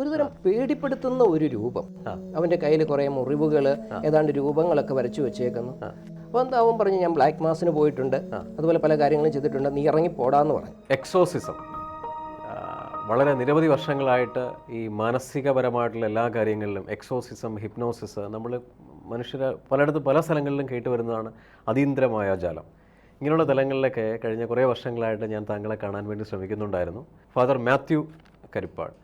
ഒരുതരം പേടിപ്പെടുത്തുന്ന ഒരു രൂപം. അവന്റെ കയ്യിൽ കുറേ മുറിവുകൾ ഏതാണ്ട് രൂപങ്ങളൊക്കെ വരച്ചു വെച്ചേക്കുന്നു. അപ്പോൾ എന്താ അവൻ പറഞ്ഞു ഞാൻ ബ്ലാക്ക് മാസിന് പോയിട്ടുണ്ട്. അതുപോലെ പല കാര്യങ്ങളും ചെയ്തിട്ടുണ്ട്. നീ ഇറങ്ങി പോടാന്ന് പറഞ്ഞു. എക്സോസിസം വളരെ നിരവധി വർഷങ്ങളായിട്ട് ഈ മാനസികപരമായിട്ടുള്ള എല്ലാ കാര്യങ്ങളിലും എക്സോസിസം ഹിപ്നോസിസ് നമ്മൾ മനുഷ്യരെ പലയിടത്തും പല സ്ഥലങ്ങളിലും കേട്ട് വരുന്നതാണ് അതീന്ദ്രമായ ജാലം. ഇങ്ങനെയുള്ള തലങ്ങളിലൊക്കെ കഴിഞ്ഞ കുറേ വർഷങ്ങളായിട്ട് ഞാൻ താങ്കളെ കാണാൻ വേണ്ടി ശ്രമിക്കുന്നുണ്ടായിരുന്നു. ഫാദർ മാത്യു കരിപ്പാട്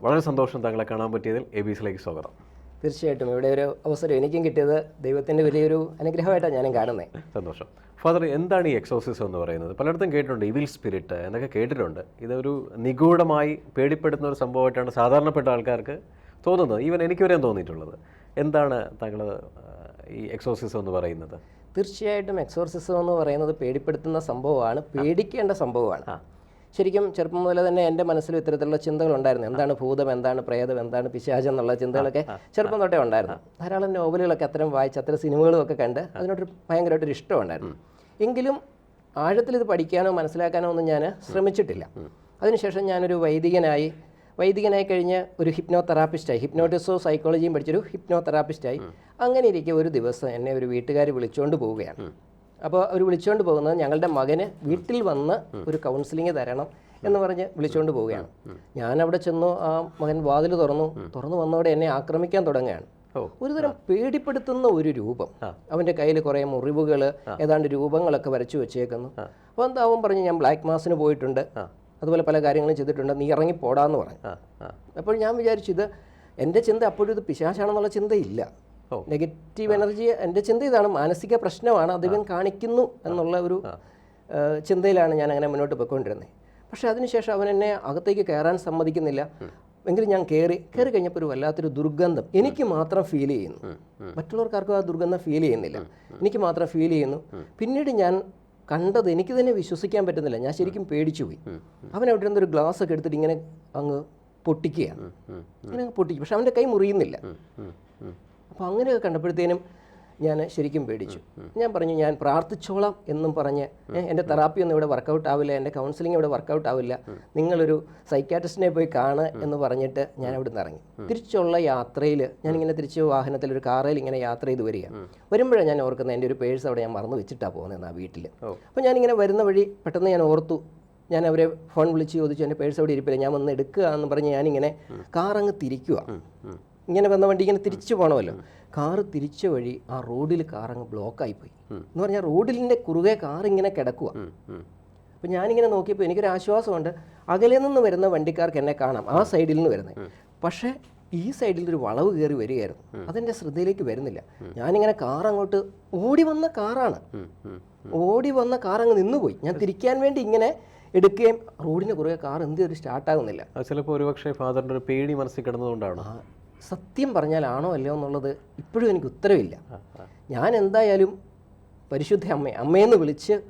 വളരെ സന്തോഷം താങ്കളെ കാണാൻ പറ്റിയതിൽ എ ബി സിയിലേക്ക് സ്വാഗതം. തീർച്ചയായിട്ടും. ഇവിടെ ഒരു അവസരം എനിക്കും കിട്ടിയത് ദൈവത്തിന്റെ വലിയൊരു അനുഗ്രഹമായിട്ടാണ് ഞാനും കാണുന്നത് സന്തോഷം. ഫാദർ എന്താണ് ഈ എക്സോസിസം എന്ന് പറയുന്നത്? പലയിടത്തും കേട്ടിട്ടുണ്ട് ഇവിൽ സ്പിരിറ്റ് എന്നൊക്കെ കേട്ടിട്ടുണ്ട്. ഇതൊരു നിഗൂഢമായി പേടിപ്പെടുന്ന ഒരു സംഭവമായിട്ടാണ് സാധാരണപ്പെട്ട ആൾക്കാർക്ക് തോന്നുന്നത്. ഈവൻ എനിക്ക് വരെയും തോന്നിയിട്ടുള്ളത്. എന്താണ് താങ്കൾ ഈ എക്സോസിസം എന്ന് പറയുന്നത്? തീർച്ചയായിട്ടും എക്സോർസിസം എന്ന് പറയുന്നത് പേടിപ്പെടുത്തുന്ന സംഭവമാണ് പേടിക്കേണ്ട സംഭവമാണ്. ശരിക്കും ചെറുപ്പം മുതലേ തന്നെ എന്റെ മനസ്സിൽ ഇത്തരത്തിലുള്ള ചിന്തകൾ ഉണ്ടായിരുന്നു എന്താണ് ഭൂതം എന്താണ് പ്രേതം എന്താണ് പിശാചം എന്നുള്ള ചിന്തകളൊക്കെ ചെറുപ്പം തൊട്ടേ ഉണ്ടായിരുന്നു. ധാരാളം നോവലുകളൊക്കെ അത്തരം വായിച്ച് അത്തരം സിനിമകളും ഒക്കെ കണ്ട് അതിനോടൊരു ഭയങ്കരമായിട്ടൊരു ഇഷ്ടം ഉണ്ടായിരുന്നു എങ്കിലും ആഴത്തിൽ ഇത് പഠിക്കാനോ മനസ്സിലാക്കാനോ ഒന്നും ഞാൻ ശ്രമിച്ചിട്ടില്ല. അതിനുശേഷം ഞാനൊരു വൈദികനായി വൈദികനായി കഴിഞ്ഞ് ഒരു ഹിപ്നോ തെറാപ്പിസ്റ്റായി ഹിപ്നോട്ടിസോ സൈക്കോളജിയും പഠിച്ചൊരു ഹിപ്നോ തെറാപ്പിസ്റ്റായി അങ്ങനെ ഇരിക്കെ ഒരു ദിവസം എന്നെ ഒരു വീട്ടുകാർ വിളിച്ചുകൊണ്ട് പോവുകയാണ്. അപ്പോൾ അവർ വിളിച്ചുകൊണ്ട് പോകുന്നത് ഞങ്ങളുടെ മകന് വീട്ടിൽ വന്ന് ഒരു കൗൺസിലിംഗ് തരണം എന്ന് പറഞ്ഞ് വിളിച്ചുകൊണ്ട് പോവുകയാണ്. ഞാൻ അവിടെ ചെന്നു ആ മകൻ വാതിൽ തുറന്നു. തുറന്നു വന്നോടെ എന്നെ ആക്രമിക്കാൻ തുടങ്ങുകയാണ്. ഒരുതരം പേടിപ്പെടുത്തുന്ന ഒരു രൂപം. അവന്റെ കയ്യിൽ കുറെ മുറിവുകൾ ഏതാണ്ട് രൂപങ്ങളൊക്കെ വരച്ചു വെച്ചേക്കുന്നു. അപ്പോൾ എന്താവും പറഞ്ഞ് ഞാൻ ബ്ലാക്ക് മാസിന് പോയിട്ടുണ്ട്. അതുപോലെ പല കാര്യങ്ങളും ചെയ്തിട്ടുണ്ട്. നീ ഇറങ്ങി പോടാന്ന് പറഞ്ഞു. അപ്പോൾ ഞാൻ വിചാരിച്ചു ഇത് എന്റെ ചിന്ത അപ്പോഴും ഇത് പിശാശാണെന്നുള്ള ചിന്തയില്ല. നെഗറ്റീവ് എനർജി എന്റെ ചിന്ത ഇതാണ്. മാനസിക പ്രശ്നമാണ് അദ്ദേഹം കാണിക്കുന്നു എന്നുള്ള ഒരു ചിന്തയിലാണ് ഞാൻ അങ്ങനെ മുന്നോട്ട് പോയിക്കൊണ്ടിരുന്നത് പക്ഷേ അതിനുശേഷം അവൻ എന്നെ അകത്തേക്ക് കയറാൻ സമ്മതിക്കുന്നില്ല. എങ്കിലും ഞാൻ കയറി കയറി കഴിഞ്ഞപ്പോൾ ഒരു വല്ലാത്തൊരു ദുർഗന്ധം എനിക്ക് മാത്രം ഫീൽ ചെയ്യുന്നു. മറ്റുള്ളവർക്കാർക്കും ആ ദുർഗന്ധം ഫീൽ ചെയ്യുന്നില്ല. എനിക്ക് മാത്രം ഫീൽ ചെയ്യുന്നു. പിന്നീട് ഞാൻ കണ്ടത് എനിക്ക് തന്നെ വിശ്വസിക്കാൻ പറ്റുന്നില്ല. ഞാൻ ശരിക്കും പേടിച്ചു പോയി അവൻ അവിടെ നിന്ന് ഒരു ഗ്ലാസ് ഒക്കെ എടുത്തിട്ട് ഇങ്ങനെ അങ്ങ് പൊട്ടിക്കുകയാണ്. ഇങ്ങനെ പൊട്ടിക്കും പക്ഷെ അവന്റെ കൈ മുറിയുന്നില്ല. അപ്പോൾ അങ്ങനെയൊക്കെ കണ്ടപ്പോഴത്തേനും ഞാൻ ശരിക്കും പേടിച്ചു. ഞാൻ പറഞ്ഞു ഞാൻ പ്രാർത്ഥിച്ചോളാം എന്നും പറഞ്ഞ് "ഏ, എന്റെ തെറാപ്പി ഒന്നും ഇവിടെ വർക്കൗട്ട് ആവില്ല എന്റെ കൗൺസിലിംഗ് ഇവിടെ വർക്കൗട്ട് ആവില്ല നിങ്ങളൊരു സൈക്കാട്രിസ്റ്റിനെ പോയി കാണുക എന്ന് പറഞ്ഞിട്ട് ഞാൻ അവിടെ നിന്ന് ഇറങ്ങി. തിരിച്ചുള്ള യാത്രയിൽ ഞാനിങ്ങനെ തിരിച്ച് വാഹനത്തിൽ ഒരു കാറിൽ ഇങ്ങനെ യാത്ര ചെയ്ത് വരിക. വരുമ്പോഴാണ് ഞാൻ ഓർക്കുന്നത് എന്റെ ഒരു പേഴ്സ് അവിടെ ഞാൻ മറന്നു വെച്ചിട്ടാണ് പോകുന്നത് ആ വീട്ടിൽ അപ്പോൾ ഞാനിങ്ങനെ വരുന്ന വഴി പെട്ടെന്ന് ഞാൻ ഓർത്തു. ഞാൻ അവരെ ഫോൺ വിളിച്ച് ചോദിച്ചു എന്റെ പേഴ്സ് അവിടെ ഇരിപ്പില്ല? ഞാൻ വന്ന് എടുക്കുക എന്ന് പറഞ്ഞ് ഞാനിങ്ങനെ കാറങ്ങ് തിരിക്കുക ഇങ്ങനെ വന്ന വണ്ടി ഇങ്ങനെ തിരിച്ചു പോകണമല്ലോ കാറ് തിരിച്ച വഴി ആ റോഡിൽ കാർ അങ്ങ് ബ്ലോക്കായി പോയി എന്ന് പറഞ്ഞാൽ റോഡിലിന്റെ കുറുകെ കാർ ഇങ്ങനെ കിടക്കുക. അപ്പം ഞാനിങ്ങനെ നോക്കിയപ്പോൾ എനിക്കൊരു ആശ്വാസമുണ്ട്. അകലെ നിന്ന് വരുന്ന വണ്ടിക്കാർക്ക് എന്നെ കാണാം. ആ സൈഡിൽ നിന്ന് വരുന്നത് പക്ഷേ ഈ സൈഡിൽ ഒരു വളവ് കയറി വരികയായിരുന്നു. അതെന്റെ ശ്രദ്ധയിലേക്ക് വരുന്നില്ല. ഞാനിങ്ങനെ കാർ അങ്ങോട്ട് ഓടി വന്ന കാറാണ്. ഓടി വന്ന കാർ അങ്ങ് നിന്നുപോയി. ഞാൻ തിരിക്കാൻ വേണ്ടി ഇങ്ങനെ എടുക്കുകയും റോഡിന് കുറുകെ കാർ എന്ത് ഒരു സ്റ്റാർട്ടാകുന്നില്ല. ചിലപ്പോൾ ഒരുപക്ഷെ ഫാദറിന്റെ ഒരു പേടി മനസ്സിൽ കിടന്നതുകൊണ്ടാണ്. സത്യം പറഞ്ഞാലാണോ അല്ലയോ എന്നുള്ളത് ഇപ്പോഴും എനിക്ക് ഉത്തരവില്ല. ഞാൻ എന്തായാലും പരിശുദ്ധ അമ്മ അമ്മയെന്ന് വിളിച്ച്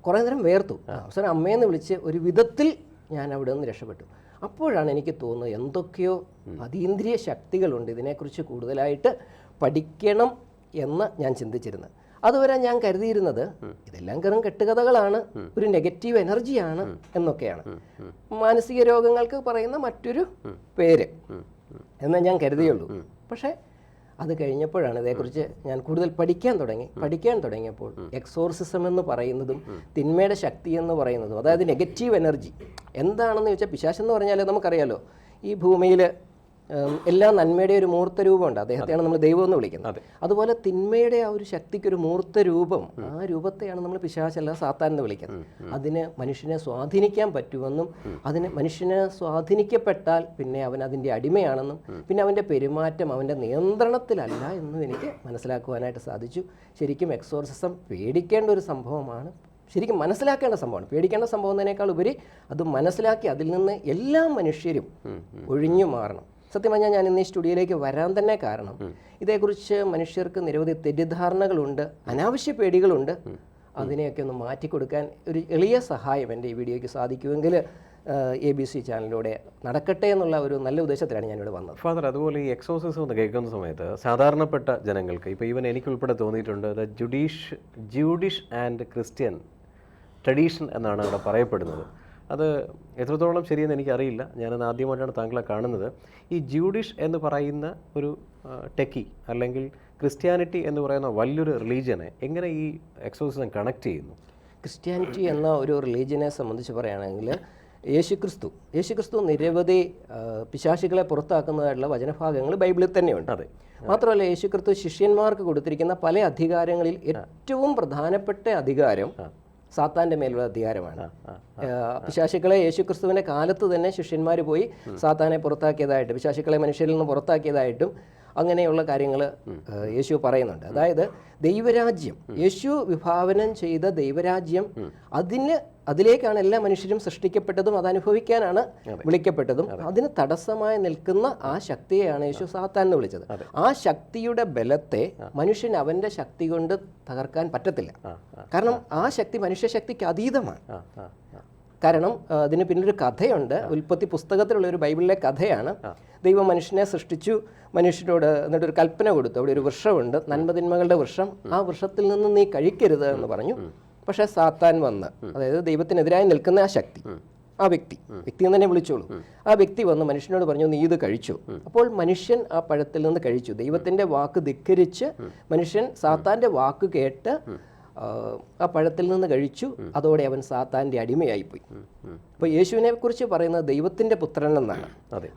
കുറേ നേരം വേർത്തു. അവസരം അമ്മയെന്ന് വിളിച്ച് ഒരു വിധത്തിൽ ഞാൻ അവിടെ നിന്ന് രക്ഷപ്പെട്ടു. അപ്പോഴാണ് എനിക്ക് തോന്നുന്നത് എന്തൊക്കെയോ അതീന്ദ്രിയ ശക്തികളുണ്ട്. ഇതിനെക്കുറിച്ച് കൂടുതലായിട്ട് പഠിക്കണം എന്ന് ഞാൻ ചിന്തിച്ചിരുന്നത് അതുവരെ ഞാൻ കരുതിയിരുന്നത് ഇതെല്ലാം കറും കെട്ടുകഥകളാണ്. ഒരു നെഗറ്റീവ് എനർജിയാണ് എന്നൊക്കെയാണ്. മാനസിക രോഗങ്ങൾക്ക് പറയുന്ന മറ്റൊരു പേര്. എന്ന് ഞാൻ കരുതിയുള്ളൂ. പക്ഷേ അത് കഴിഞ്ഞപ്പോഴാണ് ഇതേക്കുറിച്ച് ഞാൻ കൂടുതൽ പഠിക്കാൻ തുടങ്ങി. പഠിക്കാൻ തുടങ്ങിയപ്പോൾ എക്സോർസിസം എന്ന് പറയുന്നതും തിന്മയുടെ ശക്തി എന്ന് പറയുന്നതും അതായത് നെഗറ്റീവ് എനർജി എന്താണെന്ന് ചോദിച്ചാൽ പിശാശ് എന്ന് പറഞ്ഞാൽ നമുക്കറിയാലോ ഈ ഭൂമിയിൽ എല്ലാ നന്മയുടെ ഒരു മൂർത്ത രൂപമുണ്ട്. അദ്ദേഹത്തെയാണ് നമ്മൾ ദൈവം എന്ന് വിളിക്കുന്നത്. അതുപോലെ തിന്മയുടെ ആ ഒരു ശക്തിക്ക് ഒരു മൂർത്ത രൂപം ആ രൂപത്തെയാണ് നമ്മൾ പിശാചല്ല സാത്താൻ എന്ന് വിളിക്കുന്നത്. അതിന് മനുഷ്യനെ സ്വാധീനിക്കാൻ പറ്റുമെന്നും അതിന് മനുഷ്യനെ സ്വാധീനിക്കപ്പെട്ടാൽ പിന്നെ അവൻ അതിന്റെ അടിമയാണെന്നും പിന്നെ അവന്റെ പെരുമാറ്റം അവന്റെ നിയന്ത്രണത്തിലല്ല എന്നും എനിക്ക് മനസ്സിലാക്കുവാനായിട്ട് സാധിച്ചു. ശരിക്കും എക്സോർസിസം പേടിക്കേണ്ട ഒരു സംഭവമാണ്. ശരിക്കും മനസ്സിലാക്കേണ്ട സംഭവമാണ്. പേടിക്കേണ്ട സംഭവം എന്നതിനേക്കാൾ ഉപരി അത് മനസ്സിലാക്കി അതിൽ നിന്ന് എല്ലാ മനുഷ്യരും ഒഴിഞ്ഞു മാറണം. സത്യം പറഞ്ഞാൽ ഞാൻ ഇന്ന് ഈ സ്റ്റുഡിയോയിലേക്ക് വരാൻ തന്നെ കാരണം ഇതേക്കുറിച്ച് മനുഷ്യർക്ക് നിരവധി തെറ്റിദ്ധാരണകളുണ്ട് അനാവശ്യ പേടികളുണ്ട്. അതിനെയൊക്കെ ഒന്ന് മാറ്റിക്കൊടുക്കാൻ ഒരു എളിയ സഹായം എന്റെ ഈ വീഡിയോയ്ക്ക് സാധിക്കുമെങ്കിൽ എ ബി സി ചാനലിലൂടെ നടക്കട്ടെ എന്നുള്ള ഒരു നല്ല ഉദ്ദേശത്തിലാണ് ഞാനിവിടെ വന്നത്. ഫാദർ അതുപോലെ ഈ എക്സോസിസം എന്ന് കേൾക്കുന്ന സമയത്ത് സാധാരണപ്പെട്ട ജനങ്ങൾക്ക് ഇപ്പോൾ ഈവൻ എനിക്കുൾപ്പെടെ തോന്നിയിട്ടുണ്ട് ദ ജുഡീഷ് ജൂഡിഷ് ആൻഡ് ക്രിസ്ത്യൻ ട്രഡീഷൻ എന്നാണ് അവിടെ പറയപ്പെടുന്നത്. അത് എത്രത്തോളം ശരിയെന്ന് എനിക്കറിയില്ല. ഞാനത് ആദ്യമായിട്ടാണ് താങ്കളെ കാണുന്നത്. ഈ ജ്യൂഡിഷ് എന്ന് പറയുന്ന ഒരു ടെക്കി അല്ലെങ്കിൽ ക്രിസ്ത്യാനിറ്റി എന്ന് പറയുന്ന വലിയൊരു റിലീജിയനെ എങ്ങനെ ഈ എക്സോസിസം കണക്ട് ചെയ്യുന്നു? ക്രിസ്ത്യാനിറ്റി എന്ന ഒരു റിലീജിയനെ സംബന്ധിച്ച് പറയുകയാണെങ്കിൽ യേശുക്രിസ്തു. യേശുക്രിസ്തു നിരവധി പിശാശികളെ പുറത്താക്കുന്നതായിട്ടുള്ള വചനഭാഗങ്ങൾ ബൈബിളിൽ തന്നെയുണ്ട്. അതെ. മാത്രമല്ല യേശുക്രിസ്തു ശിഷ്യന്മാർക്ക് കൊടുത്തിരിക്കുന്ന പല അധികാരങ്ങളിൽ ഏറ്റവും പ്രധാനപ്പെട്ട അധികാരം സാത്താന്റെ മേലുള്ള അധികാരമാണ്. പിശാശുക്കളെ യേശുക്രിസ്തുവിന്റെ കാലത്ത് തന്നെ ശിഷ്യന്മാർ പോയി സാത്താനെ പുറത്താക്കിയതായിട്ട് പിശാശുക്കളെ മനുഷ്യരിൽ നിന്ന് പുറത്താക്കിയതായിട്ടും അങ്ങനെയുള്ള കാര്യങ്ങൾ യേശു പറയുന്നുണ്ട്. അതായത് ദൈവരാജ്യം യേശു വിഭാവനം ചെയ്ത ദൈവരാജ്യം അതിന് അതിലേക്കാണ് എല്ലാ മനുഷ്യരും സൃഷ്ടിക്കപ്പെട്ടതും അത്. അനുഭവിക്കാനാണ് വിളിക്കപ്പെട്ടതും അതിന് തടസ്സമായി നിൽക്കുന്ന ആ ശക്തിയെയാണ് യേശു സാത്താൻ എന്ന് വിളിച്ചത് ആ ശക്തിയുടെ ബലത്തെ മനുഷ്യൻ അവന്റെ ശക്തി കൊണ്ട് തകർക്കാൻ പറ്റത്തില്ല. കാരണം ആ ശക്തി മനുഷ്യ ശക്തിക്ക് അതീതമാണ് കാരണം അതിന് പിന്നൊരു കഥയുണ്ട്. ഉൽപ്പത്തി പുസ്തകത്തിലുള്ള ഒരു ബൈബിളിലെ കഥയാണ്. ദൈവം മനുഷ്യനെ സൃഷ്ടിച്ചു മനുഷ്യനോട് എന്നിട്ട് ഒരു കൽപ്പന കൊടുത്തു. അവിടെ ഒരു വൃക്ഷമുണ്ട്. നന്മതിന്മകളുടെ വൃക്ഷം. ആ വൃക്ഷത്തിൽ നിന്ന് നീ കഴിക്കരുത് എന്ന് പറഞ്ഞു. പക്ഷേ സാത്താൻ വന്ന് അതായത് ദൈവത്തിനെതിരായി നിൽക്കുന്ന ആ ശക്തി ആ വ്യക്തി വ്യക്തി എന്ന് തന്നെ വിളിച്ചോളൂ. ആ വ്യക്തി വന്ന് മനുഷ്യനോട് പറഞ്ഞു നീ ഇത് കഴിച്ചു? അപ്പോൾ മനുഷ്യൻ ആ പഴത്തിൽ നിന്ന് കഴിച്ചു. ദൈവത്തിന്റെ വാക്ക് ധിക്കരിച്ച് മനുഷ്യൻ സാത്താന്റെ വാക്ക് കേട്ട് ആ, പഴത്തിൽ നിന്ന് കഴിച്ചു. അതോടെ അവൻ സാത്താന്റെ അടിമയായിപ്പോയി. അപ്പൊ അപ്പോൾ യേശുവിനെ കുറിച്ച് പറയുന്നത് ദൈവത്തിന്റെ പുത്രൻ എന്നാണ്.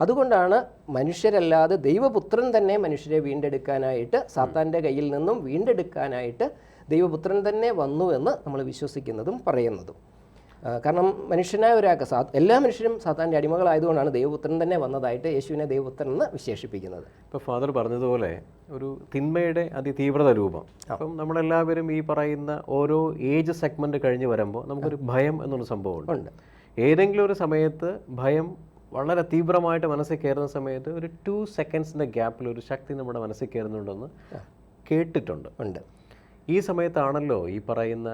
അതുകൊണ്ടാണ് മനുഷ്യരല്ലാതെ ദൈവപുത്രൻ തന്നെ മനുഷ്യരെ വീണ്ടെടുക്കാനായിട്ട് സാത്താന്റെ കയ്യിൽ നിന്നും വീണ്ടെടുക്കാനായിട്ട് ദൈവപുത്രൻ തന്നെ വന്നു എന്ന് നമ്മൾ വിശ്വസിക്കുന്നതും പറയുന്നതും. കാരണം മനുഷ്യനായ ഒരാൾക്ക് സാ എല്ലാ മനുഷ്യരും സാത്താന്റെ അടിമകളായതുകൊണ്ടാണ് ദൈവപുത്രൻ തന്നെ വന്നതായിട്ട് യേശുവിനെ ദൈവപുത്രൻ എന്ന് വിശേഷിപ്പിക്കുന്നത്. ഇപ്പോൾ ഫാദർ പറഞ്ഞതുപോലെ ഒരു തിന്മയുടെ അതിതീവ്രത രൂപം. അപ്പം നമ്മളെല്ലാവരും ഈ പറയുന്ന ഓരോ ഏജ് സെഗ്മെന്റ് കഴിഞ്ഞ് വരുമ്പോൾ നമുക്കൊരു ഭയം എന്നൊരു സംഭവമുണ്ട്. ഉണ്ട്. ഏതെങ്കിലും ഒരു സമയത്ത് ഭയം വളരെ തീവ്രമായിട്ട് മനസ്സിൽ കയറുന്ന സമയത്ത് ഒരു ടു സെക്കൻഡ്സിന്റെ ഗ്യാപ്പിൽ ഒരു ശക്തി നമ്മുടെ മനസ്സിൽ കയറുന്നുണ്ടെന്ന് കേട്ടിട്ടുണ്ട്. ഉണ്ട്. ഈ സമയത്താണല്ലോ ഈ പറയുന്ന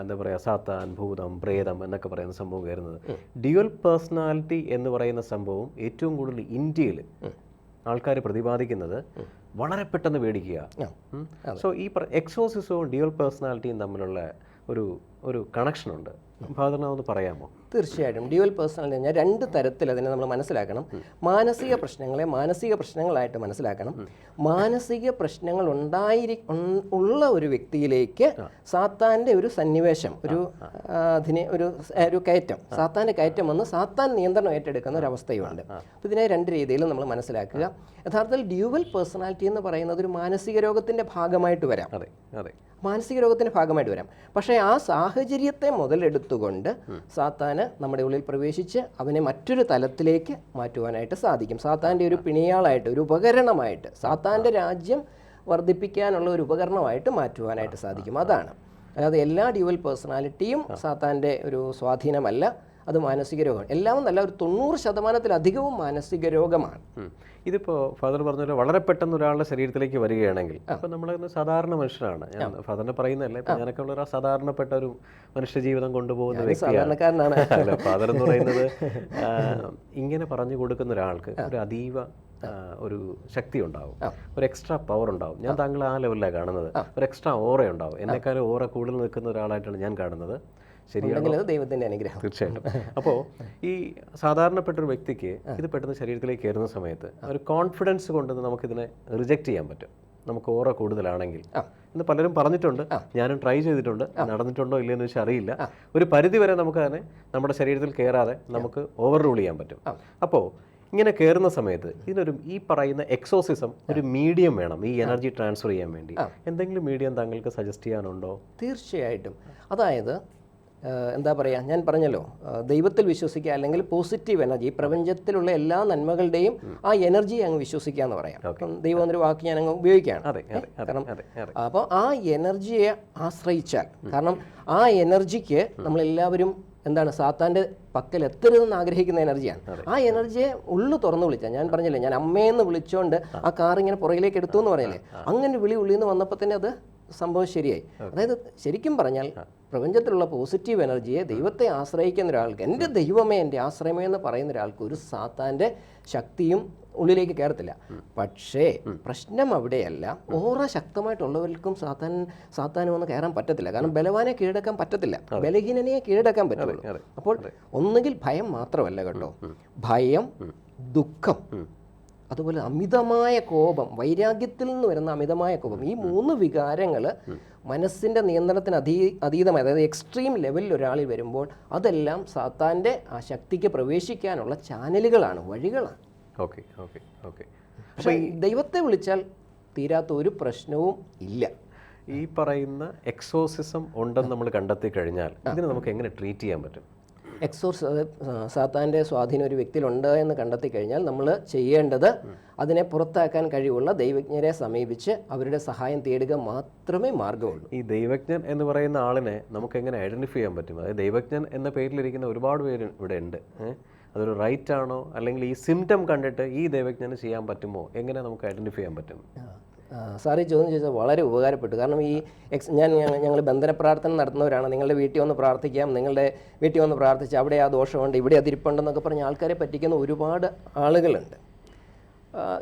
എന്താ പറയുക സാത്താൻ ഭൂതം പ്രേതം എന്നൊക്കെ പറയുന്ന സംഭവം കയറുന്നത് ഡ്യുവൽ പേഴ്സണാലിറ്റി എന്ന് പറയുന്ന സംഭവം ഏറ്റവും കൂടുതൽ ഇന്ത്യയിൽ ആൾക്കാർ പ്രതിപാദിക്കുന്നത് വളരെ പെട്ടെന്ന് പേടിക്കുക. സോ ഈ എക്സോസിസവും ഡ്യുവൽ പേഴ്സണാലിറ്റിയും തമ്മിലുള്ള ഒരു ഒരു ഫാദറിനെ ഒന്ന് പറയാമോ? തീർച്ചയായിട്ടും. ഡ്യുവൽ പേഴ്സണാലിറ്റി ഞാൻ രണ്ട് തരത്തിൽ അതിനെ നമ്മൾ മനസ്സിലാക്കണം. മാനസിക പ്രശ്നങ്ങളെ മാനസിക പ്രശ്നങ്ങളായിട്ട് മനസ്സിലാക്കണം. മാനസിക പ്രശ്നങ്ങൾ ഉണ്ടായിരി ഉള്ള ഒരു വ്യക്തിയിലേക്ക് സാത്താന്റെ ഒരു സന്നിവേശം ഒരു അതിനെ ഒരു ഒരു കയറ്റം. സാത്താന്റെ കയറ്റം വന്ന് സാത്താൻ നിയന്ത്രണം ഏറ്റെടുക്കുന്ന ഒരു അവസ്ഥയുണ്ട്. അപ്പോൾ ഇതിനെ രണ്ട് രീതിയിലും നമ്മൾ മനസ്സിലാക്കുക. യഥാർത്ഥത്തിൽ ഡ്യുവൽ പേഴ്സണാലിറ്റി എന്ന് പറയുന്നത് ഒരു മാനസിക രോഗത്തിന്റെ ഭാഗമായിട്ട് വരാം. അതെ അതെ. മാനസിക രോഗത്തിന്റെ ഭാഗമായിട്ട് വരാം. പക്ഷേ ആ സാഹചര്യത്തെ മുതലെടുത്തുകൊണ്ട് സാത്താന് നമ്മുടെ ഉള്ളിൽ പ്രവേശിച്ച് അവനെ മറ്റൊരു തലത്തിലേക്ക് മാറ്റുവാനായിട്ട് സാധിക്കും. സാത്താന്റെ ഒരു പിണിയാളായിട്ട് ഒരു ഉപകരണമായിട്ട് സാത്താന്റെ രാജ്യം വർദ്ധിപ്പിക്കാനുള്ള ഒരു ഉപകരണമായിട്ട് മാറ്റുവാനായിട്ട് സാധിക്കും. അതാണ്. അതായത് എല്ലാ ഡ്യുവൽ പേഴ്സണാലിറ്റിയും സാത്താന്റെ ഒരു സ്വാധീനമല്ല അത് മാനസിക രോഗമാണ്. എല്ലാം നല്ല ഒരു തൊണ്ണൂറ് ശതമാനത്തിലധികവും മാനസിക രോഗമാണ്. ഉം. ഇതിപ്പോ ഫാദർ പറഞ്ഞ വളരെ പെട്ടെന്ന് ഒരാളുടെ ശരീരത്തിലേക്ക് വരികയാണെങ്കിൽ. അപ്പൊ നമ്മൾ സാധാരണ മനുഷ്യനാണ്. ഞാൻ ഫാദറിനെ പറയുന്നതല്ല ഇപ്പൊ ഞാനൊക്കെ ഉള്ള ഒരു സാധാരണപ്പെട്ട ഒരു മനുഷ്യ ജീവിതം കൊണ്ടുപോകുന്ന വ്യക്തിയാണ്. അല്ല ഫാദർ എന്ന് പറയുന്നത് ഇങ്ങനെ പറഞ്ഞു കൊടുക്കുന്ന ഒരാൾക്ക് ഒരു അതീവ ഒരു ശക്തി ഉണ്ടാവും. ഒരു എക്സ്ട്രാ പവർ ഉണ്ടാവും. ഞാൻ താങ്കൾ ആ ലെവലിലാണ് കാണുന്നത്. ഒരു എക്സ്ട്രാ ഓറ ഉണ്ടാവും എന്നെക്കാളും ഓറ കൂടുതൽ നിൽക്കുന്ന ഒരാളായിട്ടാണ് ഞാൻ കാണുന്നത്. ശരിയാണ്? ഉണ്ടെങ്കിൽ അത് ദൈവത്തിന്റെ അനുഗ്രഹം. തീർച്ചയായിട്ടും. അപ്പോൾ ഈ സാധാരണപ്പെട്ട ഒരു വ്യക്തിക്ക് ഇത് പെട്ടെന്ന് ശരീരത്തിലേക്ക് കയറുന്ന സമയത്ത് ഒരു കോൺഫിഡൻസ് കൊണ്ട് നമുക്കിതിനെ റിജക്റ്റ് ചെയ്യാൻ പറ്റും. നമുക്ക് ഓറ കൂടുതലാണെങ്കിൽ. എന്ന് പലരും പറഞ്ഞിട്ടുണ്ട് ഞാനും ട്രൈ ചെയ്തിട്ടുണ്ട് നടന്നിട്ടുണ്ടോ ഇല്ലയെന്ന് വെച്ചാൽ അറിയില്ല. ഒരു പരിധി വരെ നമുക്ക് അതിനെ നമ്മുടെ ശരീരത്തിൽ കയറാതെ നമുക്ക് ഓവർ റൂൾ ചെയ്യാൻ പറ്റും. അപ്പോൾ ഇങ്ങനെ കയറുന്ന സമയത്ത് ഇതിനൊരു ഈ പറയുന്ന എക്സോസിസം ഒരു മീഡിയം വേണം ഈ എനർജി ട്രാൻസ്ഫർ ചെയ്യാൻ വേണ്ടി. എന്തെങ്കിലും മീഡിയം താങ്കൾക്ക് സജസ്റ്റ് ചെയ്യാനുണ്ടോ? തീർച്ചയായിട്ടും. അതായത് എന്താ പറയുക ഞാൻ പറഞ്ഞല്ലോ ദൈവത്തിൽ വിശ്വസിക്കുക അല്ലെങ്കിൽ പോസിറ്റീവ് എനർജി ഈ പ്രപഞ്ചത്തിലുള്ള എല്ലാ നന്മകളുടെയും ആ എനർജി അങ്ങ് വിശ്വസിക്കുക എന്ന് പറയാം. ദൈവം എന്നൊരു വാക്ക് ഞാൻ അങ്ങ് ഉപയോഗിക്കുകയാണ്. കാരണം അപ്പോൾ ആ എനർജിയെ ആശ്രയിച്ചാൽ കാരണം ആ എനർജിക്ക് നമ്മളെല്ലാവരും എന്താണ് സാത്താന്റെ പക്കൽ എത്തരുതെന്ന് ആഗ്രഹിക്കുന്ന എനർജിയാണ് ആ എനർജിയെ ഉള്ളു തുറന്നു വിളിച്ചാൽ ഞാൻ പറഞ്ഞില്ലേ ഞാൻ അമ്മയെന്ന് വിളിച്ചുകൊണ്ട് ആ. കാർ ഇങ്ങനെ പുറകിലേക്ക് എടുത്തു എന്ന് പറയില്ലേ അങ്ങനെ വിളി ഉള്ളിൽ നിന്ന് വന്നപ്പോൾ തന്നെ അത് സംഭവം ശരിയായി. അതായത് ശരിക്കും പറഞ്ഞാൽ പ്രപഞ്ചത്തിലുള്ള പോസിറ്റീവ് എനർജിയെ ദൈവത്തെ ആശ്രയിക്കുന്ന ഒരാൾക്ക് എന്റെ ദൈവമേ എന്റെ ആശ്രയമേ എന്ന് പറയുന്ന ഒരാൾക്ക് ഒരു സാത്താന്റെ ശക്തിയും ഉള്ളിലേക്ക് കയറത്തില്ല പക്ഷേ പ്രശ്നം അവിടെയല്ല. ഓറ ശക്തമായിട്ടുള്ളവർക്കും സാത്താൻ സാത്താനും ഒന്ന് കയറാൻ പറ്റത്തില്ല. കാരണം ബലവാനെ കീഴടക്കാൻ പറ്റത്തില്ല. ബലഹീനനെ കീഴടക്കാൻ പറ്റുള്ളൂ. അപ്പോൾ ഒന്നുകിൽ ഭയം മാത്രമല്ല കേട്ടോ. ഭയം ദുഃഖം അതുപോലെ അമിതമായ കോപം വൈരാഗ്യത്തിൽ നിന്ന് വരുന്ന അമിതമായ കോപം ഈ മൂന്ന് വികാരങ്ങൾ മനസ്സിന്റെ നിയന്ത്രണത്തിന് അതീ അതീതമായി അതായത് എക്സ്ട്രീം ലെവലിൽ ഒരാളിൽ വരുമ്പോൾ അതെല്ലാം സാത്താന്റെ ആ ശക്തിക്ക് പ്രവേശിക്കാനുള്ള ചാനലുകളാണ് വഴികളാണ്. Okay okay okay. പക്ഷേ ദൈവത്തെ വിളിച്ചാൽ തീരാത്ത ഒരു പ്രശ്നവും ഇല്ല. ഈ പറയുന്ന എക്സോസിസം ഉണ്ടെന്ന് നമ്മൾ കണ്ടെത്തി കഴിഞ്ഞാൽ ഇതിനെ നമുക്ക് എങ്ങനെ ട്രീറ്റ് ചെയ്യാൻ പറ്റും? എക്സോർസ് അത് സാത്താന്റെ സ്വാധീനം ഒരു വ്യക്തിയിലുണ്ട് എന്ന് കണ്ടെത്തി കഴിഞ്ഞാൽ നമ്മൾ ചെയ്യേണ്ടത് അതിനെ പുറത്താക്കാൻ കഴിവുള്ള ദൈവജ്ഞരെ സമീപിച്ച് അവരുടെ സഹായം തേടുക മാത്രമേ മാർഗമുള്ളൂ ഈ ദൈവജ്ഞൻ എന്ന് പറയുന്ന ആളിനെ നമുക്ക് എങ്ങനെ ഐഡന്റിഫൈ ചെയ്യാൻ പറ്റും? അതായത് ദൈവജ്ഞൻ എന്ന പേരിലിരിക്കുന്ന ഒരുപാട് പേര് ഇവിടെ ഉണ്ട്. അതൊരു റൈറ്റ് ആണോ? അല്ലെങ്കിൽ ഈ സിംറ്റം കണ്ടിട്ട് ഈ ദൈവജ്ഞന് ചെയ്യാൻ പറ്റുമോ? എങ്ങനെ നമുക്ക് ഐഡന്റിഫൈ ചെയ്യാൻ പറ്റും? സാറി ചോദ്യം ചോദിച്ചാൽ വളരെ ഉപകാരപ്പെട്ടു. കാരണം ഈ എക്സ് ഞാൻ ഞങ്ങൾ ബന്ധന പ്രാർത്ഥന നടത്തുന്നവരാണ്. നിങ്ങളുടെ വീട്ടിൽ വന്ന് പ്രാർത്ഥിക്കാം. നിങ്ങളുടെ വീട്ടിൽ വന്ന് പ്രാർത്ഥിച്ച് അവിടെ ആ ദോഷമുണ്ട് ഇവിടെ അതിരിപ്പുണ്ടെന്നൊക്കെ പറഞ്ഞ് ആൾക്കാരെ പറ്റിക്കുന്ന ഒരുപാട് ആളുകളുണ്ട്.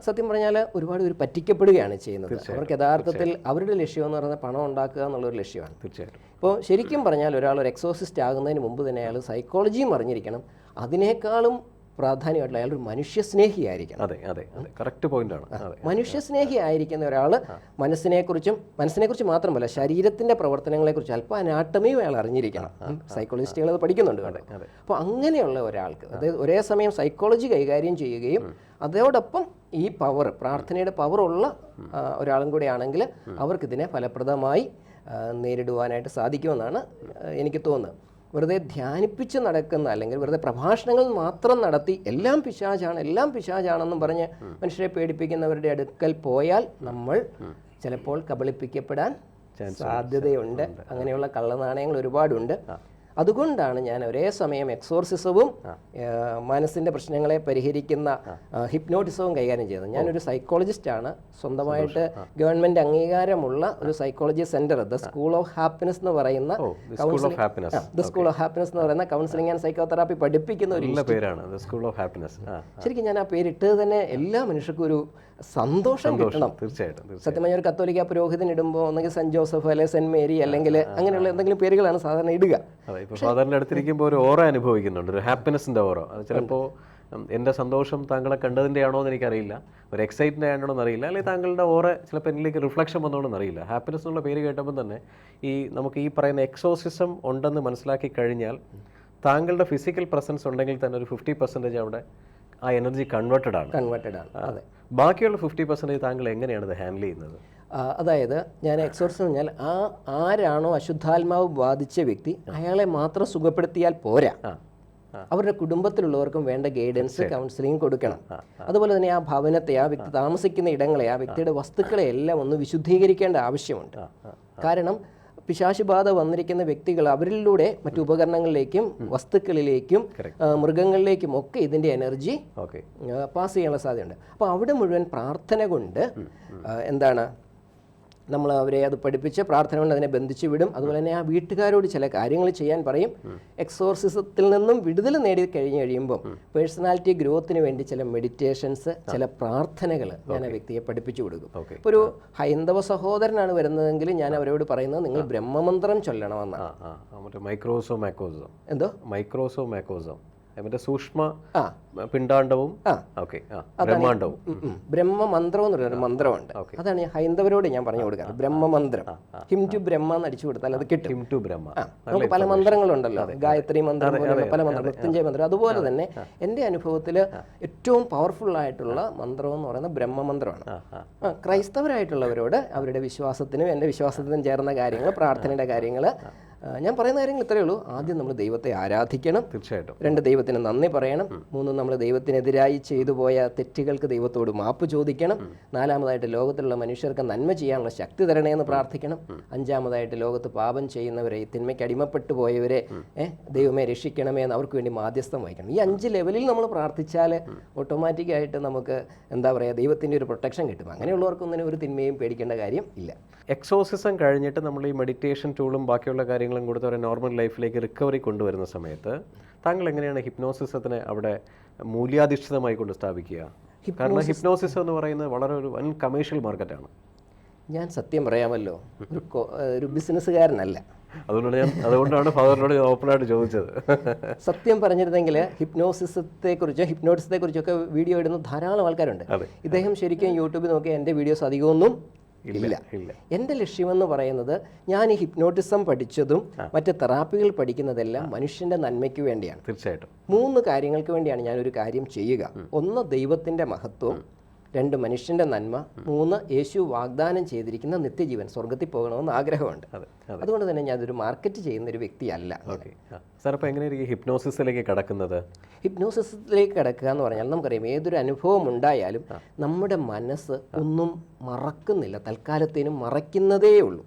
സത്യം പറഞ്ഞാൽ ഒരുപാട് പേര് പറ്റിക്കപ്പെടുകയാണ് ചെയ്യുന്നത്. അവർക്ക് യഥാർത്ഥത്തിൽ അവരുടെ ലക്ഷ്യം എന്ന് പറയുന്നത് പണം ഉണ്ടാക്കുക എന്നുള്ളൊരു ലക്ഷ്യമാണ്. തീർച്ചയായിട്ടും. ഇപ്പോൾ ശരിക്കും പറഞ്ഞാൽ ഒരാൾ ഒരു എക്സോസിസ്റ്റ് ആകുന്നതിന് മുമ്പ് തന്നെ അയാൾ സൈക്കോളജിയും അറിഞ്ഞിരിക്കണം. അതിനേക്കാളും പ്രാധാന്യമായിട്ടുള്ള അയാൾ ഒരു മനുഷ്യസ്നേഹിയായിരിക്കണം. അതെ അതെ അതെ. കറക്റ്റ് പോയിന്റ് ആണ്. അതെ മനുഷ്യസ്നേഹി ആയിരിക്കുന്ന ഒരാൾ മനസ്സിനെക്കുറിച്ചും മനസ്സിനെക്കുറിച്ച് മാത്രമല്ല ശരീരത്തിന്റെ പ്രവർത്തനങ്ങളെക്കുറിച്ച് അല്പം അനാട്ടമിയും അയാൾ അറിഞ്ഞിരിക്കണം. സൈക്കോളജിസ്റ്റുകൾ അത് പഠിക്കുന്നുണ്ട് അതെ. അപ്പോൾ അങ്ങനെയുള്ള ഒരാൾക്ക് അതായത് ഒരേ സമയം സൈക്കോളജി കൈകാര്യം ചെയ്യുകയും അതോടൊപ്പം ഈ പവർ പ്രാർത്ഥനയുടെ പവറുള്ള ഉള്ള ഒരാളും കൂടെ ആണെങ്കിൽ അവർക്കിതിനെ ഫലപ്രദമായി നേരിടുവാനായിട്ട് സാധിക്കുമെന്നാണ് എനിക്ക് തോന്നുന്നത്. വെറുതെ ധ്യാനിപ്പിച്ച് നടക്കുന്ന അല്ലെങ്കിൽ വെറുതെ പ്രഭാഷണങ്ങൾ മാത്രം നടത്തി എല്ലാം പിശാചാണ് എല്ലാം പിശാചാണെന്നും പറഞ്ഞ് മനുഷ്യരെ പേടിപ്പിക്കുന്നവരുടെ അടുക്കൽ പോയാൽ നമ്മൾ ചിലപ്പോൾ കബളിപ്പിക്കപ്പെടാൻ സാധ്യതയുണ്ട്. അങ്ങനെയുള്ള കള്ളനാണയങ്ങൾ ഒരുപാടുണ്ട്. അതുകൊണ്ടാണ് ഞാൻ ഒരേ സമയം എക്സോർസിസവും മനസ്സിന്റെ പ്രശ്നങ്ങളെ പരിഹരിക്കുന്ന ഹിപ്നോട്ടിസവും കൈകാര്യം ചെയ്യുന്നത് ഞാനൊരു സൈക്കോളജിസ്റ്റ് ആണ്. സ്വന്തമായിട്ട് ഗവൺമെന്റ് അംഗീകാരമുള്ള ഒരു psychology centre the school of happiness എന്ന് പറയുന്ന ദ സ്കൂൾ ഓഫ് ഹാപ്പിനെസ് എന്ന് പറയുന്ന കൗൺസിലിംഗ് ആൻഡ് സൈക്കോതെറാപ്പി പഠിപ്പിക്കുന്ന ഒരു പേരാണ് ദ സ്കൂൾ ഓഫ് ഹാപ്പിനെസ് ശരിക്കും ഞാൻ ആ പേരിട്ടത് തന്നെ എല്ലാ മനുഷ്യർക്കും ഒരു സന്തോഷം കിട്ടണം. തീർച്ചയായിട്ടും സത്യമായ ഒരു കത്തോലിക്ക പുരോഹിതൻ ഇടുമ്പോൾ ഒന്നെങ്കിൽ സെന്റ് ജോസഫ് അല്ലെങ്കിൽ സെന്റ് മേരി അല്ലെങ്കിൽ അങ്ങനെയുള്ള എന്തെങ്കിലും പേരുകളാണ് സാധാരണ ഇടുക. അതെ ഇപ്പോൾ ഫാദറിന്റെ അടുത്തിരിക്കുമ്പോൾ ഒരു ഓറ അനുഭവിക്കുന്നുണ്ട് ഒരു ഹാപ്പിനെസിന്റെ ഓറ. അത് ചിലപ്പോൾ എന്റെ സന്തോഷം താങ്കളെ കണ്ടതിന്റെ ആണോ എന്ന് എനിക്കറിയില്ല. ഒരു എക്സൈറ്റ്മെന്റ് ആണോ എന്നറിയില്ല അല്ലെങ്കിൽ താങ്കളുടെ ഓറ ചിലപ്പോൾ എന്നിലേക്ക് റിഫ്ലക്ഷൻ വന്നോണ്ടെന്ന് അറിയില്ല. ഹാപ്പിനെസ് എന്നുള്ള പേര് കേട്ടപ്പോൾ തന്നെ ഈ നമുക്ക് ഈ പറയുന്ന എക്സോസിസം ഉണ്ടെന്ന് മനസ്സിലാക്കി കഴിഞ്ഞാൽ താങ്കളുടെ ഫിസിക്കൽ പ്രസൻസ് ഉണ്ടെങ്കിൽ തന്നെ ഒരു ഫിഫ്റ്റി പെർസെന്റേജ് അവിടെ ആ എനർജി കൺവേർട്ടഡ് ആണ്. കൺവേർട്ടഡ് ആണ് അതെ. ബാക്കിയുള്ള ഫിഫ്റ്റി പെർസെന്റേജ് താങ്കൾ എങ്ങനെയാണ് ഇത് ഹാൻഡിൽ ചെയ്യുന്നത്? അതായത് ഞാൻ എക്സോർസ് പറഞ്ഞാൽ ആ ആരാണോ അശുദ്ധാത്മാവ് ബാധിച്ച വ്യക്തി അയാളെ മാത്രം സുഖപ്പെടുത്തിയാൽ പോരാ. അവരുടെ കുടുംബത്തിലുള്ളവർക്കും വേണ്ട ഗൈഡൻസ് കൗൺസിലിംഗ് കൊടുക്കണം. അതുപോലെ തന്നെ ആ ഭവനത്തെ ആ വ്യക്തി താമസിക്കുന്ന ഇടങ്ങളെ ആ വ്യക്തിയുടെ വസ്തുക്കളെ എല്ലാം ഒന്ന് വിശുദ്ധീകരിക്കേണ്ട ആവശ്യമുണ്ട്. കാരണം പിശാശുബാധ വന്നിരിക്കുന്ന വ്യക്തികൾ അവരിലൂടെ മറ്റു ഉപകരണങ്ങളിലേക്കും വസ്തുക്കളിലേക്കും മൃഗങ്ങളിലേക്കും ഒക്കെ ഇതിന്റെ എനർജി പാസ് ചെയ്യാനുള്ള സാധ്യതയുണ്ട്. അപ്പോൾ അവിടെ മുഴുവൻ പ്രാർത്ഥന കൊണ്ട് എന്താണ്? നമ്മൾ അവരെ അത് പഠിപ്പിച്ച് പ്രാർത്ഥന കൊണ്ട് അതിനെ ബന്ധിച്ചു വിടും. അതുപോലെ തന്നെ ആ വീട്ടുകാരോട് ചില കാര്യങ്ങൾ ചെയ്യാൻ പറയും. എക്സോർസിസത്തിൽ നിന്നും വിടുതൽ നേടി കഴിഞ്ഞ് കഴിയുമ്പോൾ പേഴ്സണാലിറ്റി ഗ്രോത്തിന് വേണ്ടി ചില മെഡിറ്റേഷൻസ് ചില പ്രാർത്ഥനകൾ ഞാൻ ആ വ്യക്തിയെ പഠിപ്പിച്ചു കൊടുക്കും. ഇപ്പോൾ ഒരു ഹൈന്ദവ സഹോദരനാണ് വരുന്നതെങ്കിൽ ഞാൻ അവരോട് പറയുന്നത് നിങ്ങൾ ബ്രഹ്മമന്ത്രം ചൊല്ലണമെന്നാണ്. മൈക്രോസോ മാക്കോസോ എന്തോ? മൈക്രോസോ മാക്കോസോ മറ്റേ സൂക്ഷ്മ പിണ്ടാണ്ടവും. ബ്രഹ്മാണ്ടവും. ബ്രഹ്മമന്ത്രം എന്ന് പറയുന്ന മന്ത്രമുണ്ട്. അതാണ് ഈ ഹൈന്ദവരോട് ഞാൻ പറഞ്ഞു കൊടുക്കുന്നത് ബ്രഹ്മമന്ത്രം. ഹിം ടു ബ്രഹ്മ എന്ന് അടിച്ചു കൊടുത്താൽ അത് കിട്ടും. ഹിം ടു ബ്രഹ്മ. നമുക്ക് പല മന്ത്രങ്ങളുണ്ടല്ലോ. ഗായത്രി മന്ത്രം പല മന്ത്രം മൃത്യുഞ്ജയ മന്ത്രം അതുപോലെ തന്നെ എന്റെ അനുഭവത്തിൽ ഏറ്റവും പവർഫുൾ ആയിട്ടുള്ള മന്ത്രം എന്ന് പറയുന്നത് ബ്രഹ്മമന്ത്രമാണ്. ക്രൈസ്തവരായിട്ടുള്ളവരോട് അവരുടെ വിശ്വാസത്തിനും എന്റെ വിശ്വാസത്തിനും ചേർന്ന കാര്യങ്ങൾ പ്രാർത്ഥനയുടെ കാര്യങ്ങൾ ഞാൻ പറയുന്ന കാര്യങ്ങൾ ഇത്രയേ ഉള്ളൂ. ആദ്യം നമ്മൾ ദൈവത്തെ ആരാധിക്കണം. തീർച്ചയായിട്ടും. രണ്ട് ദൈവത്തിന് നന്ദി പറയണം. മൂന്ന് നമ്മൾ ദൈവത്തിനെതിരായി ചെയ്തു പോയ തെറ്റുകൾക്ക് ദൈവത്തോട് മാപ്പ് ചോദിക്കണം. നാലാമതായിട്ട് ലോകത്തിലുള്ള മനുഷ്യർക്ക് നന്മ ചെയ്യാനുള്ള ശക്തി തരണേ എന്ന് പ്രാർത്ഥിക്കണം. അഞ്ചാമതായിട്ട് ലോകത്ത് പാപം ചെയ്യുന്നവരെ തിന്മയ്ക്ക് അടിമപ്പെട്ടു പോയവരെ ദൈവമേ രക്ഷിക്കണമേ എന്ന് അവർക്ക് വേണ്ടി മാധ്യസ്ഥം വഹിക്കണം. ഈ അഞ്ച് ലെവലിൽ നമ്മൾ പ്രാർത്ഥിച്ചാൽ ഓട്ടോമാറ്റിക്കായിട്ട് നമുക്ക് എന്താ പറയുക ദൈവത്തിന്റെ ഒരു പ്രൊട്ടക്ഷൻ കിട്ടും. അങ്ങനെയുള്ളവർക്കൊന്നിനും ഒരു തിന്മയും പേടിക്കേണ്ട കാര്യം ഇല്ല. എക്സോസിസം കഴിഞ്ഞിട്ട് നമ്മൾ ഈ മെഡിറ്റേഷൻ ടൂളും ബാക്കിയുള്ള കാര്യങ്ങളും കൊടുത്ത് അവരെ നോർമൽ ലൈഫിലേക്ക് റിക്കവറി കൊണ്ടുവരുന്ന സമയത്ത് താങ്കൾ എങ്ങനെയാണ് ഹിപ്നോസിസത്തിനെ അവിടെ മൂല്യാധിഷ്ഠിതമായി കൊണ്ട് സ്ഥാപിക്കുക? കാരണം ഹിപ്നോസിസ് എന്ന് പറയുന്നത് വളരെ ഒരു വൻ കമേഴ്ഷ്യൽ മാർക്കറ്റാണ് ഞാൻ സത്യം പറയാമല്ലോ ഒരു ഒരു ബിസിനസ്സുകാരനല്ല അതുകൊണ്ട് ഞാൻ അതുകൊണ്ടാണ് ഫാദറിനോട് ഓപ്പണായിട്ട് ചോദിച്ചത്. സത്യം പറഞ്ഞിരുന്നെങ്കിൽ ഹിപ്നോസിസത്തെക്കുറിച്ചോ ഹിപ്നോട്ടിസത്തെക്കുറിച്ചൊക്കെ വീഡിയോ ഇടുന്ന ധാരാളം ആൾക്കാരുണ്ട്. ഇദ്ദേഹം ശരിക്കും യൂട്യൂബിൽ നോക്കി എന്റെ വീഡിയോസ് അധികമൊന്നും ഇല്ല എന്റെ ലക്ഷ്യമെന്ന് പറയുന്നത് ഞാൻ ഈ ഹിപ്നോട്ടിസം പഠിച്ചതും മറ്റ് തെറാപ്പികൾ പഠിക്കുന്നതെല്ലാം മനുഷ്യന്റെ നന്മയ്ക്ക് വേണ്ടിയാണ്. തീർച്ചയായിട്ടും. മൂന്ന് കാര്യങ്ങൾക്ക് വേണ്ടിയാണ് ഞാൻ ഒരു കാര്യം ചെയ്യുക. ഒന്ന് ദൈവത്തിന്റെ മഹത്വം രണ്ട് മനുഷ്യന്റെ നന്മ മൂന്ന് യേശു വാഗ്ദാനം ചെയ്തിരിക്കുന്ന നിത്യജീവൻ സ്വർഗത്തിൽ പോകണമെന്ന് ആഗ്രഹമുണ്ട്. അതെ അതെ. അതുകൊണ്ട് തന്നെ ഞാനൊരു മാർക്കറ്റ് ചെയ്യുന്ന ഒരു വ്യക്തിയല്ല. സാർ അപ്പോൾ എങ്ങനെയായിരിക്കും ഹിപ്നോസിസിലേക്ക് കടക്കുന്നത്? ഹിപ്നോസിസിലേക്ക് കിടക്കുക എന്ന് പറഞ്ഞാൽ നമുക്കറിയാം ഏതൊരു അനുഭവം ഉണ്ടായാലും നമ്മുടെ മനസ്സ് ഒന്നും മറക്കുന്നില്ല തൽക്കാലത്തേനും മറയ്ക്കുന്നതേ ഉള്ളൂ.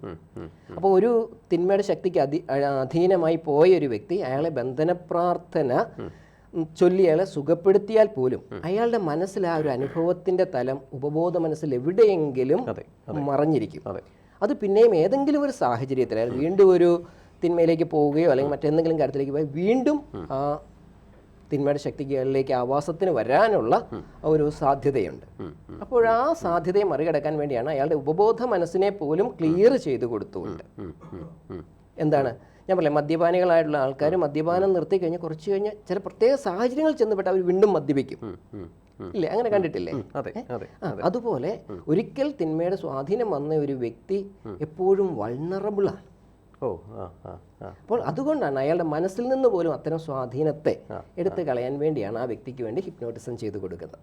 അപ്പോൾ ഒരു തിന്മയുടെ ശക്തിക്ക് അധീ അധീനമായി പോയ ഒരു വ്യക്തി അയാളെ ബന്ധന പ്രാർത്ഥന ഉം, ചൊല്ലി സുഖപ്പെടുത്തിയാൽ പോലും അയാളുടെ മനസ്സിൽ ആ ഒരു അനുഭവത്തിന്റെ തലം ഉപബോധ മനസ്സിൽ എവിടെയെങ്കിലും മറഞ്ഞിരിക്കും. അതെ. പിന്നെയും ഏതെങ്കിലും ഒരു സാഹചര്യത്തിൽ അയാൾ വീണ്ടും ഒരു തിന്മയിലേക്ക് പോവുകയോ അല്ലെങ്കിൽ മറ്റെന്തെങ്കിലും കാര്യത്തിലേക്ക് പോയി വീണ്ടും ആ തിന്മയുടെ ശക്തികളിലേക്ക് ആവാസത്തിന് വരാനുള്ള ഒരു സാധ്യതയുണ്ട്. അപ്പോൾ ആ സാധ്യതയെ മറികടക്കാൻ വേണ്ടിയാണ് അയാളുടെ ഉപബോധ മനസ്സിനെ പോലും ക്ലിയർ ചെയ്തു കൊടുത്തുകൊണ്ട്. എന്താണ്? ഞാൻ പറയാം മദ്യപാനികളായിട്ടുള്ള ആൾക്കാർ മദ്യപാനം നിർത്തി കഴിഞ്ഞാൽ കുറച്ച് കഴിഞ്ഞാൽ ചില പ്രത്യേക സാഹചര്യങ്ങൾ ചെന്നപ്പെട്ട് അവർ വീണ്ടും മദ്യപിക്കും. ഇല്ലേ? അങ്ങനെ കണ്ടിട്ടില്ലേ? അതെ അതെ അതുപോലെ ഒരിക്കൽ തിന്മയുടെ സ്വാധീനം വന്ന ഒരു വ്യക്തി എപ്പോഴും വൾണറബിളാണ് ഓ അപ്പോൾ അതുകൊണ്ടാണ് അയാളുടെ മനസ്സിൽ നിന്ന് പോലും അത്തരം സ്വാധീനത്തെ എടുത്തു കളയാൻ വേണ്ടിയാണ് ആ വ്യക്തിക്ക് വേണ്ടി ഹിപ്നോട്ടിസം ചെയ്തു കൊടുക്കുന്നത്.